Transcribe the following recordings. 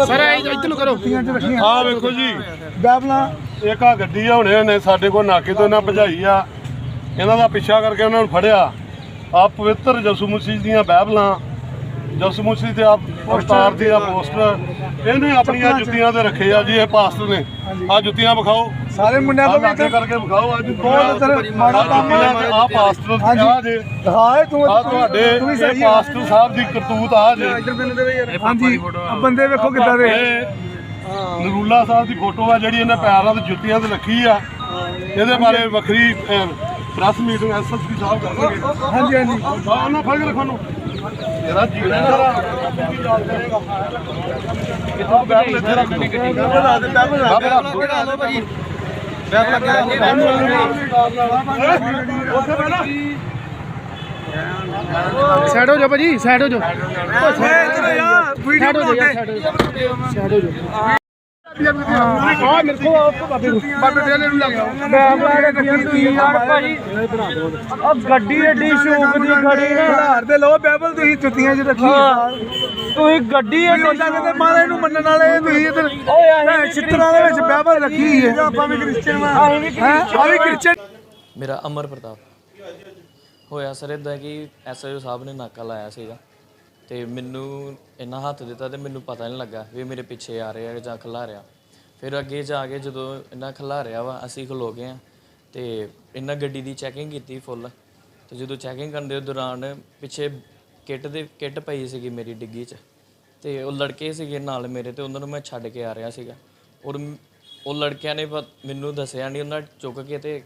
ਕੋਲ ਸਰ ਇੱਧਰ ਨੂੰ ਕਰੋ। ਆਹ ਵੇਖੋ ਜੀ। ਬਾਈਬਲਾਂ ਇੱਕ ਆ ਗੱਡੀ ਆ ਹੁਣੇ ਨੇ ਸਾਡੇ ਕੋਲ ਨਾਕੇ ਤੋਂ ਇਹਨਾਂ ਭਜਾਈ ਆ। ਇਹਨਾਂ ਦਾ ਪਿੱਛਾ ਕਰਕੇ ਉਹਨਾਂ ਨੂੰ ਫੜਿਆ। ਆ ਪਵਿੱਤਰ ਯਿਸੂ ਮਸੀਹ ਦੀਆਂ ਬਾਈਬਲਾਂ ਯਿਸੂ ਮਸੀਹ ਤੇ ਆ ਅਵਤਾਰ ਦੀ ਆ ਪੋਸਟਰ। ਇਹਨੇ ਆਪਣੀਆਂ ਜੁੱਤੀਆਂ ਤੇ ਰੱਖੇ ਆ ਜੀ ਇਹ ਪਾਸਟਰ ਨੇ। ਆ ਜੁੱਤੀਆਂ ਵਿਖਾਓ। ਸਾਰੇ ਮੁੰਡਿਆਂ ਤੋਂ ਵੀ ਇੱਧਰ ਕਰਕੇ ਵਿਖਾਓ ਅੱਜ ਬਹੁਤ ਇੱਧਰ ਮਾੜਾ ਕੰਮ ਹੈ। ਆ ਪਾਸਟਰ ਹਾਂਜੀ। ਆ ਜੇ ਦਿਖਾਏ ਤੂੰ ਆ ਤੁਹਾਡੇ ਤੂੰ ਵੀ ਇਹ ਸਹੀ ਆ। ਪਾਸਟਰ ਸਾਹਿਬ ਦੀ ਕਰਤੂਤ ਆ ਜੇ ਹਾਂਜੀ ਆਹ ਬੰਦੇ ਵੇਖੋ ਕਿੱਦਾਂ ਦੇ ਇਹ ਨਰੂਲਾ ਸਾਹਿਬ ਦੀ ਫੋਟੋ ਆ ਜਿਹੜੀ ਇਹਨੇ ਪੈਰਾਂ ਤੇ ਜੁੱਤੀਆਂ ਤੇ ਰੱਖੀ ਆ ਇਹਦੇ ਬਾਰੇ ਵੱਖਰੀ ਪ੍ਰੈਸ ਮੀਟਿੰਗ ਐਸਐਸਪੀ ਸਾਹਿਬ ਕਰਨਗੇ ਹਾਂਜੀ ਹਾਂਜੀ ਆ ਉਹਨਾਂ ਫੜ ਕੇ ਰੱਖੋ ਨੂੰ ਇਹਦਾ ਜੀਣਾ ਜਰਾ ਕਿੱਥੋਂ ਬੈਠ ਇੱਥੇ ਰੱਖ ਬਾਬਾ ਰੱਖ ਉੱਥੇ ਬੈਠਾ ਸਾਈਡ ਹੋ ਜਾਓ ਭਾਜੀ ਸਾਈਡ ਹੋ ਵੀਡੀਓ ਸਾਈਡ ਹੋ ਯਾਰ ਸਾਈਡ ਹੋ ਜਾਓ ਆ ਮੇਰੇ ਕੋ ਬਾਬੇ ਨੂੰ। ਬਾਬੇ ਦੇ ਨੂੰ ਲੱਗ ਬਾਈਬਲਾਂ ਦੇ ਗੱਡੀ ਤੁਸੀਂ ਯਾਰ ਭਾਜੀ। ਆ ਗੱਡੀ ਏਡੀ ਸ਼ੌਕ ਦੀ ਖੜੀ ਨਾ ਘਰ ਦੇ ਲੋ ਬਾਈਬਲ ਤੁਸੀਂ ਜੁੱਤੀਆਂ 'ਚ ਰੱਖੀ ਤੁਸੀਂ ਗੱਡੀ ਏਡੀ ਉਹਨਾਂ ਕਹਿੰਦੇ ਮਹਾਰਾਜ ਨੂੰ ਮੰਨਣ ਵਾਲੇ ਤੁਸੀਂ ਇੱਧਰ ਚਿੱਤਰਾਂ ਦੇ ਵਿੱਚ ਬਾਈਬਲ ਰੱਖੀ ਹੈ। ਆਪਾਂ ਵੀ ਕ੍ਰਿਸਚੀਅਨ ਆ ਆ ਵੀ ਕ੍ਰਿਸਚੀਅਨ ਮੇਰਾ ਅਮਰ ਪ੍ਰਤਾਪ। ਹੋਇਆ ਸਰ ਇਦਾਂ ਕਿ ਐਸਆਈਓ ਸਾਹਿਬ ਨੇ ਨਾਕਾ ਲਾਇਆ ਸੀਗਾ ਤੇ ਮੈਨੂੰ ਇੰਨਾ ਹੱਥ ਦਿੱਤਾ ਤੇ ਮੈਨੂੰ ਪਤਾ ਨਹੀਂ ਲੱਗਾ ਵੀ ਮੇਰੇ ਪਿੱਛੇ ਆ ਰਿਹਾ ਜਾਂ ਖਿਲਾ ਰਿਹਾ। ਫਿਰ ਅੱਗੇ ਜਾ ਕੇ ਜਦੋਂ ਇਹਨਾਂ ਖਿਲਾ ਰਿਹਾ ਵਾ ਅਸੀਂ ਖਲੋ ਗਏ ਆ ਤੇ ਇਹਨਾਂ ਗੱਡੀ ਦੀ ਚੈਕਿੰਗ ਕੀਤੀ ਫੁੱਲ ਤੇ ਜਦੋਂ ਚੈਕਿੰਗ ਕਰਨ ਦੇ ਦੌਰਾਨ ਪਿੱਛੇ ਕਿੱਟ ਦੇ ਕਿੱਟ ਪਈ ਸੀਗੀ ਮੇਰੀ ਡਿੱਗੀ 'ਚ ਤੇ ਉਹ ਲੜਕੇ ਸੀਗੇ ਨਾਲ ਮੇਰੇ ਤੇ ਉਹਨਾਂ ਨੂੰ ਮੈਂ ਛੱਡ ਕੇ ਆ ਰਿਹਾ ਸੀਗਾ। ਔਰ ਉਹ ਲੜਕਿਆਂ ਨੇ ਪਤ- ਮੈਨੂੰ ਦੱਸਿਆ ਨਹੀਂ ਉਹਨਾਂ ਚੁੱਕ ਕੇ ਤੇ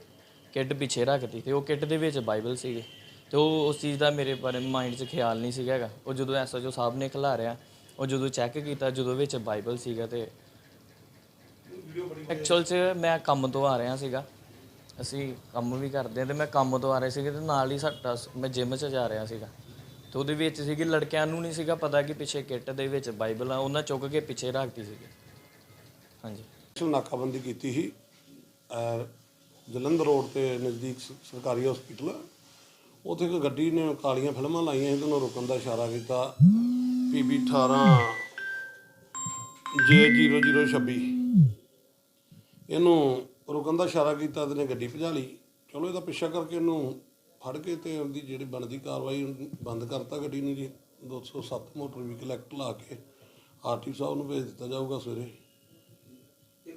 ਕਿੱਟ ਪਿੱਛੇ ਰੱਖਤੀ ਤੇ ਉਹ ਕਿੱਟ ਦੇ ਵਿੱਚ ਬਾਈਬਲ ਸੀਗੇ। ਤੇ ਉਹ ਉਸ ਚੀਜ਼ ਦਾ ਮੇਰੇ ਬਾਰੇ ਮਾਈਂਡ 'ਚ ਖਿਆਲ ਨਹੀਂ ਸੀਗਾ ਹੈਗਾ। ਉਹ ਜਦੋਂ ਐਸਐਚਓ ਸਾਹਿਬ ਨੇ ਖਿਲਾਰਿਆ ਉਹ ਜਦੋਂ ਚੈੱਕ ਕੀਤਾ, ਜਦੋਂ ਵਿੱਚ ਬਾਈਬਲ ਸੀਗਾ ਤੇ ਐਕਚੁਅਲ 'ਚ ਮੈਂ ਕੰਮ ਤੋਂ ਆ ਰਿਹਾ ਸੀਗਾ। ਅਸੀਂ ਕੰਮ ਵੀ ਕਰਦੇ ਹਾਂ ਤੇ ਮੈਂ ਕੰਮ ਤੋਂ ਆ ਰਿਹਾ ਸੀਗਾ ਤੇ ਨਾਲ ਹੀ ਸਾਡਾ ਸ- ਮੈਂ ਜਿਮ 'ਚ ਜਾ ਰਿਹਾ ਸੀਗਾ। ਤੇ ਉਹਦੇ ਵਿੱਚ ਸੀਗੀ, ਲੜਕਿਆਂ ਨੂੰ ਨਹੀਂ ਸੀਗਾ ਪਤਾ ਕਿ ਪਿੱਛੇ ਕਿੱਟ ਦੇ ਵਿੱਚ ਬਾਈਬਲ ਆ, ਉਹਨਾਂ ਚੁੱਕ ਕੇ ਪਿੱਛੇ ਰੱਖਤੀ ਸੀਗੀ। ਹਾਂਜੀ। ਸਪੈਸ਼ਲ ਨਾਕਾਬੰਦੀ ਕੀਤੀ ਸੀ ਜਲੰਧਰ ਰੋਡ ਤੇ ਨਜ਼ਦੀਕ ਸਰਕਾਰੀ ਹਸਪੀਟਲ ਉੱਥੇ ਇੱਕ ਗੱਡੀ ਨੇ ਕਾਲੀਆਂ ਫਿਲਮਾਂ ਲਾਈਆਂ ਸੀ ਤੇ ਉਹਨੂੰ ਰੁਕਣ ਦਾ ਇਸ਼ਾਰਾ ਕੀਤਾ। ਪੀਬੀ 18 J0026 ਇਹਨੂੰ ਰੁਕਣ ਦਾ ਇਸ਼ਾਰਾ ਕੀਤਾ ਤੇ ਨੇ ਗੱਡੀ ਭਜਾ ਲਈ। ਚਲੋ, ਇਹਦਾ ਪਿੱਛਾ ਕਰਕੇ ਇਹਨੂੰ ਫੜ ਕੇ ਤੇ ਉਹਦੀ ਜਿਹੜੀ ਬਣਦੀ ਕਾਰਵਾਈ ਬੰਦ ਕਰਤਾ ਗੱਡੀ ਨੂੰ ਜੀ। 207 ਮੋਟਰ ਵਹੀਕਲ ਐਕਟ ਲਾ ਕੇ ਆਰਟੀ ਸਾਹਿਬ ਨੂੰ ਭੇਜ ਦਿੱਤਾ ਜਾਊਗਾ ਸਵੇਰੇ।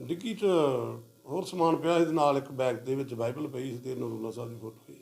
ਡਿੱਗੀ 'ਚ ਹੋਰ ਸਮਾਨ ਪਿਆ ਸੀ ਤੇ ਨਾਲ ਇੱਕ ਬੈਗ ਦੇ ਵਿੱਚ ਬਾਈਬਲ ਪਈ ਸੀ ਤੇ ਨਰੂਲਾ ਸਾਹਿਬ ਦੀ ਫੋਟੋ ਸੀ